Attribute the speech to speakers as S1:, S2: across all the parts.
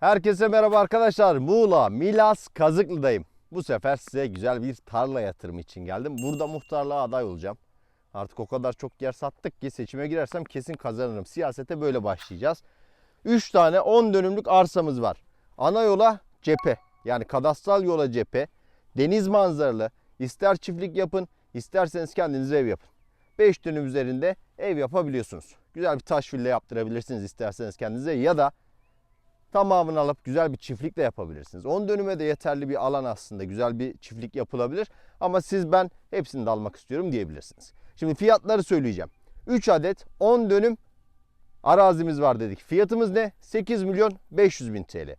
S1: Herkese merhaba arkadaşlar. Muğla, Milas, Kazıklı'dayım. Bu sefer size güzel bir tarla yatırımı için geldim. Burada muhtarlığa aday olacağım. Artık o kadar çok yer sattık ki seçime girersem kesin kazanırım. Siyasete böyle başlayacağız. 3 tane 10 dönümlük arsamız var. Ana yola cephe. Yani kadastral yola cephe. Deniz manzaralı. İster çiftlik yapın, isterseniz kendinize ev yapın. 5 dönüm üzerinde ev yapabiliyorsunuz. Güzel bir taş villa yaptırabilirsiniz isterseniz kendinize ya da tamamını alıp güzel bir çiftlik de yapabilirsiniz. 10 dönüme de yeterli bir alan aslında. Güzel bir çiftlik yapılabilir. Ama siz ben hepsini de almak istiyorum diyebilirsiniz. Şimdi fiyatları söyleyeceğim. 3 adet 10 dönüm arazimiz var dedik. Fiyatımız ne? 8 milyon 500 bin TL.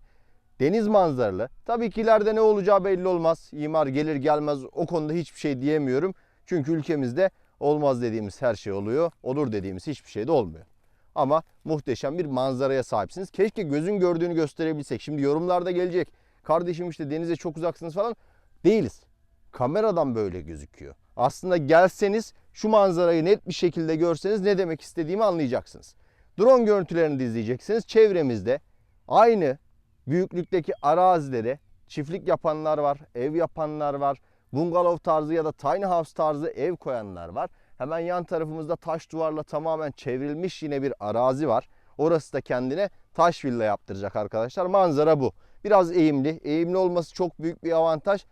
S1: Deniz manzaralı. Tabii ki ileride ne olacağı belli olmaz. İmar gelir gelmez o konuda hiçbir şey diyemiyorum. Çünkü ülkemizde olmaz dediğimiz her şey oluyor. Olur dediğimiz hiçbir şey de olmuyor. Ama muhteşem bir manzaraya sahipsiniz. Keşke gözün gördüğünü gösterebilsek. Şimdi yorumlarda gelecek. Kardeşim işte denize çok uzaksınız falan. Değiliz. Kameradan böyle gözüküyor. Aslında gelseniz şu manzarayı net bir şekilde görseniz ne demek istediğimi anlayacaksınız. Drone görüntülerini de izleyeceksiniz. Çevremizde aynı büyüklükteki arazilere çiftlik yapanlar var, ev yapanlar var, bungalov tarzı ya da tiny house tarzı ev koyanlar var. Hemen yan tarafımızda taş duvarla tamamen çevrilmiş yine bir arazi var. Orası da kendine taş villa yaptıracak arkadaşlar. Manzara bu. Biraz eğimli. Eğimli olması çok büyük bir avantaj.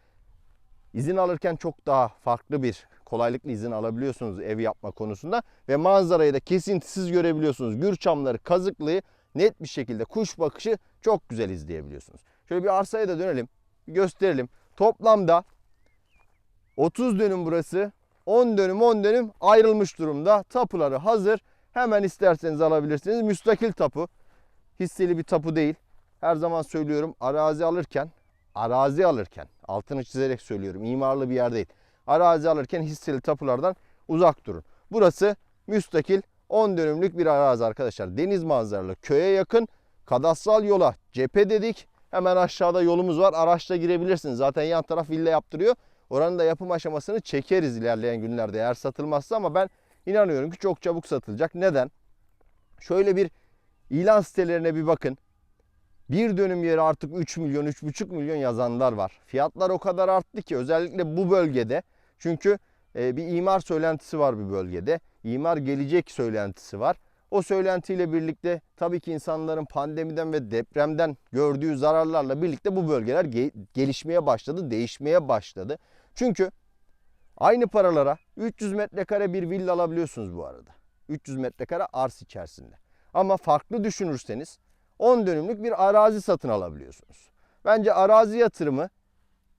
S1: İzin alırken çok daha farklı bir kolaylıkla izin alabiliyorsunuz ev yapma konusunda. Ve manzarayı da kesintisiz görebiliyorsunuz. Gürçamları, kazıklıyı net bir şekilde kuş bakışı çok güzel izleyebiliyorsunuz. Şöyle bir arsaya da dönelim. Bir gösterelim. Toplamda 30 dönüm burası. 10 dönüm 10 dönüm ayrılmış durumda. Tapuları hazır. Hemen isterseniz alabilirsiniz. Müstakil tapu. Hisseli bir tapu değil. Her zaman söylüyorum arazi alırken, arazi alırken altını çizerek söylüyorum. imarlı bir yer değil. Arazi alırken hisseli tapulardan uzak durun. Burası müstakil 10 dönümlük bir arazi arkadaşlar. Deniz manzaralı, köye yakın, kadastral yola cephe dedik. Hemen aşağıda yolumuz var. Araçla girebilirsiniz. Zaten yan taraf villa yaptırıyor. Oranın da yapım aşamasını çekeriz ilerleyen günlerde eğer satılmazsa ama ben inanıyorum ki çok çabuk satılacak. Neden? Şöyle bir ilan sitelerine bir bakın. Bir dönüm yeri artık 3 milyon, 3,5 milyon yazanlar var. Fiyatlar o kadar arttı ki özellikle bu bölgede. Çünkü e, bir imar söylentisi var bir bölgede. İmar gelecek söylentisi var. O söylentiyle birlikte tabii ki insanların pandemiden ve depremden gördüğü zararlarla birlikte bu bölgeler ge- gelişmeye başladı, değişmeye başladı. Çünkü aynı paralara 300 metrekare bir villa alabiliyorsunuz bu arada. 300 metrekare arsa içerisinde. Ama farklı düşünürseniz 10 dönümlük bir arazi satın alabiliyorsunuz. Bence arazi yatırımı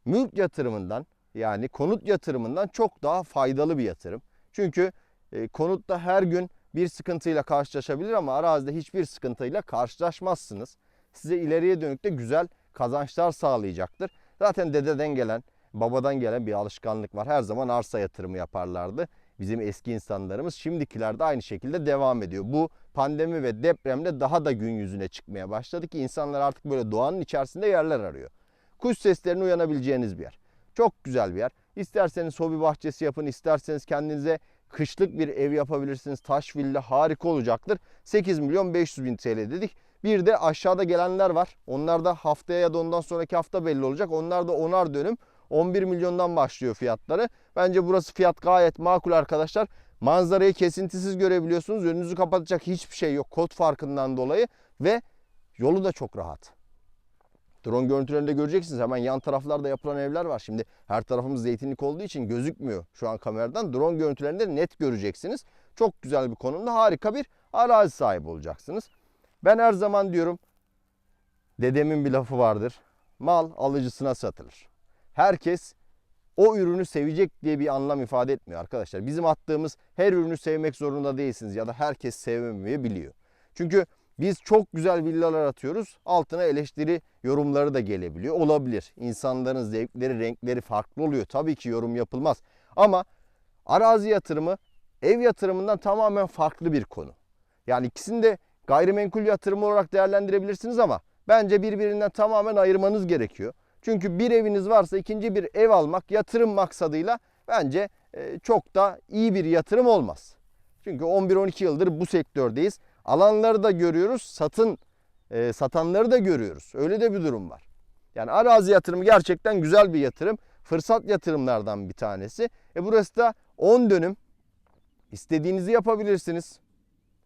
S1: mülk yatırımından yani konut yatırımından çok daha faydalı bir yatırım. Çünkü e, konutta her gün bir sıkıntıyla karşılaşabilir ama arazide hiçbir sıkıntıyla karşılaşmazsınız. Size ileriye dönük de güzel kazançlar sağlayacaktır. Zaten dededen gelen, babadan gelen bir alışkanlık var. Her zaman arsa yatırımı yaparlardı. Bizim eski insanlarımız şimdikiler de aynı şekilde devam ediyor. Bu pandemi ve depremle daha da gün yüzüne çıkmaya başladı ki insanlar artık böyle doğanın içerisinde yerler arıyor. Kuş seslerine uyanabileceğiniz bir yer. Çok güzel bir yer. İsterseniz hobi bahçesi yapın, isterseniz kendinize kışlık bir ev yapabilirsiniz. Taş villa harika olacaktır. 8 milyon 500 bin TL dedik. Bir de aşağıda gelenler var. Onlar da haftaya ya da ondan sonraki hafta belli olacak. Onlar da onar dönüm 11 milyondan başlıyor fiyatları. Bence burası fiyat gayet makul arkadaşlar. Manzarayı kesintisiz görebiliyorsunuz. Önünüzü kapatacak hiçbir şey yok kod farkından dolayı ve yolu da çok rahat. Drone görüntülerinde göreceksiniz. Hemen yan taraflarda yapılan evler var. Şimdi her tarafımız zeytinlik olduğu için gözükmüyor şu an kameradan. Drone görüntülerinde net göreceksiniz. Çok güzel bir konumda harika bir arazi sahibi olacaksınız. Ben her zaman diyorum dedemin bir lafı vardır. Mal alıcısına satılır. Herkes o ürünü sevecek diye bir anlam ifade etmiyor arkadaşlar. Bizim attığımız her ürünü sevmek zorunda değilsiniz ya da herkes sevmemeyi biliyor. Çünkü biz çok güzel villalar atıyoruz. Altına eleştiri yorumları da gelebiliyor. Olabilir. İnsanların zevkleri, renkleri farklı oluyor. Tabii ki yorum yapılmaz. Ama arazi yatırımı ev yatırımından tamamen farklı bir konu. Yani ikisini de gayrimenkul yatırımı olarak değerlendirebilirsiniz ama bence birbirinden tamamen ayırmanız gerekiyor. Çünkü bir eviniz varsa ikinci bir ev almak yatırım maksadıyla bence e, çok da iyi bir yatırım olmaz. Çünkü 11-12 yıldır bu sektördeyiz. Alanları da görüyoruz. Satın e, satanları da görüyoruz. Öyle de bir durum var. Yani arazi yatırımı gerçekten güzel bir yatırım. Fırsat yatırımlardan bir tanesi. E burası da 10 dönüm. İstediğinizi yapabilirsiniz.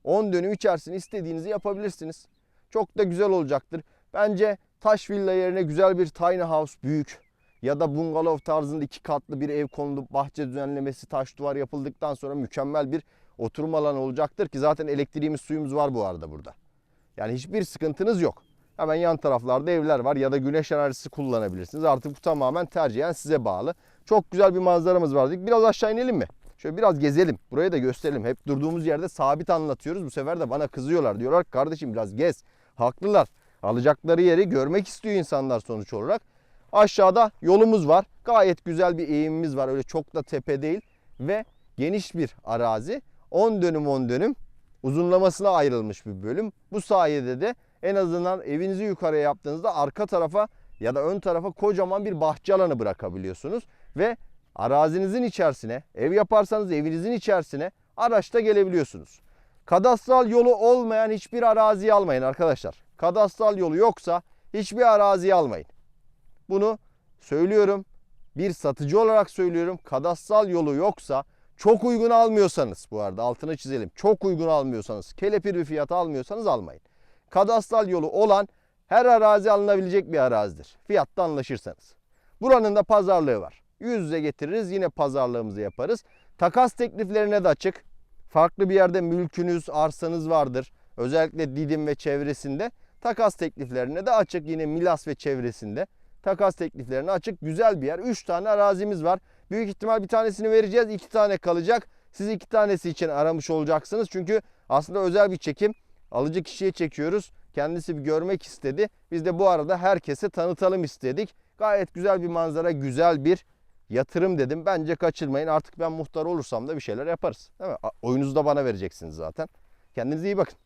S1: 10 dönüm içerisinde istediğinizi yapabilirsiniz. Çok da güzel olacaktır. Bence taş villa yerine güzel bir tiny house büyük ya da bungalov tarzında iki katlı bir ev konulup bahçe düzenlemesi taş duvar yapıldıktan sonra mükemmel bir oturma alanı olacaktır ki zaten elektriğimiz suyumuz var bu arada burada. Yani hiçbir sıkıntınız yok. Hemen yan taraflarda evler var ya da güneş enerjisi kullanabilirsiniz. Artık bu tamamen tercihen size bağlı. Çok güzel bir manzaramız var. Biraz aşağı inelim mi? Şöyle biraz gezelim. Burayı da gösterelim. Hep durduğumuz yerde sabit anlatıyoruz. Bu sefer de bana kızıyorlar. Diyorlar ki, kardeşim biraz gez. Haklılar. Alacakları yeri görmek istiyor insanlar sonuç olarak. Aşağıda yolumuz var. Gayet güzel bir eğimimiz var. Öyle çok da tepe değil. Ve geniş bir arazi. 10 dönüm 10 dönüm uzunlamasına ayrılmış bir bölüm. Bu sayede de en azından evinizi yukarıya yaptığınızda arka tarafa ya da ön tarafa kocaman bir bahçe alanı bırakabiliyorsunuz. Ve arazinizin içerisine, ev yaparsanız evinizin içerisine araçta gelebiliyorsunuz. Kadastral yolu olmayan hiçbir araziyi almayın arkadaşlar. Kadastral yolu yoksa hiçbir araziyi almayın. Bunu söylüyorum. Bir satıcı olarak söylüyorum. Kadastral yolu yoksa çok uygun almıyorsanız bu arada altını çizelim. Çok uygun almıyorsanız, kelepir bir fiyata almıyorsanız almayın. Kadastral yolu olan her arazi alınabilecek bir arazidir. Fiyatta anlaşırsanız. Buranın da pazarlığı var. Yüz yüze getiririz yine pazarlığımızı yaparız. Takas tekliflerine de açık. Farklı bir yerde mülkünüz, arsanız vardır. Özellikle Didim ve çevresinde takas tekliflerine de açık. Yine Milas ve çevresinde takas tekliflerine açık. Güzel bir yer. 3 tane arazimiz var. Büyük ihtimal bir tanesini vereceğiz. 2 tane kalacak. Siz iki tanesi için aramış olacaksınız. Çünkü aslında özel bir çekim. Alıcı kişiye çekiyoruz. Kendisi bir görmek istedi. Biz de bu arada herkese tanıtalım istedik. Gayet güzel bir manzara, güzel bir yatırım dedim. Bence kaçırmayın. Artık ben muhtar olursam da bir şeyler yaparız. Değil mi? Oyunuzu da bana vereceksiniz zaten. Kendinize iyi bakın.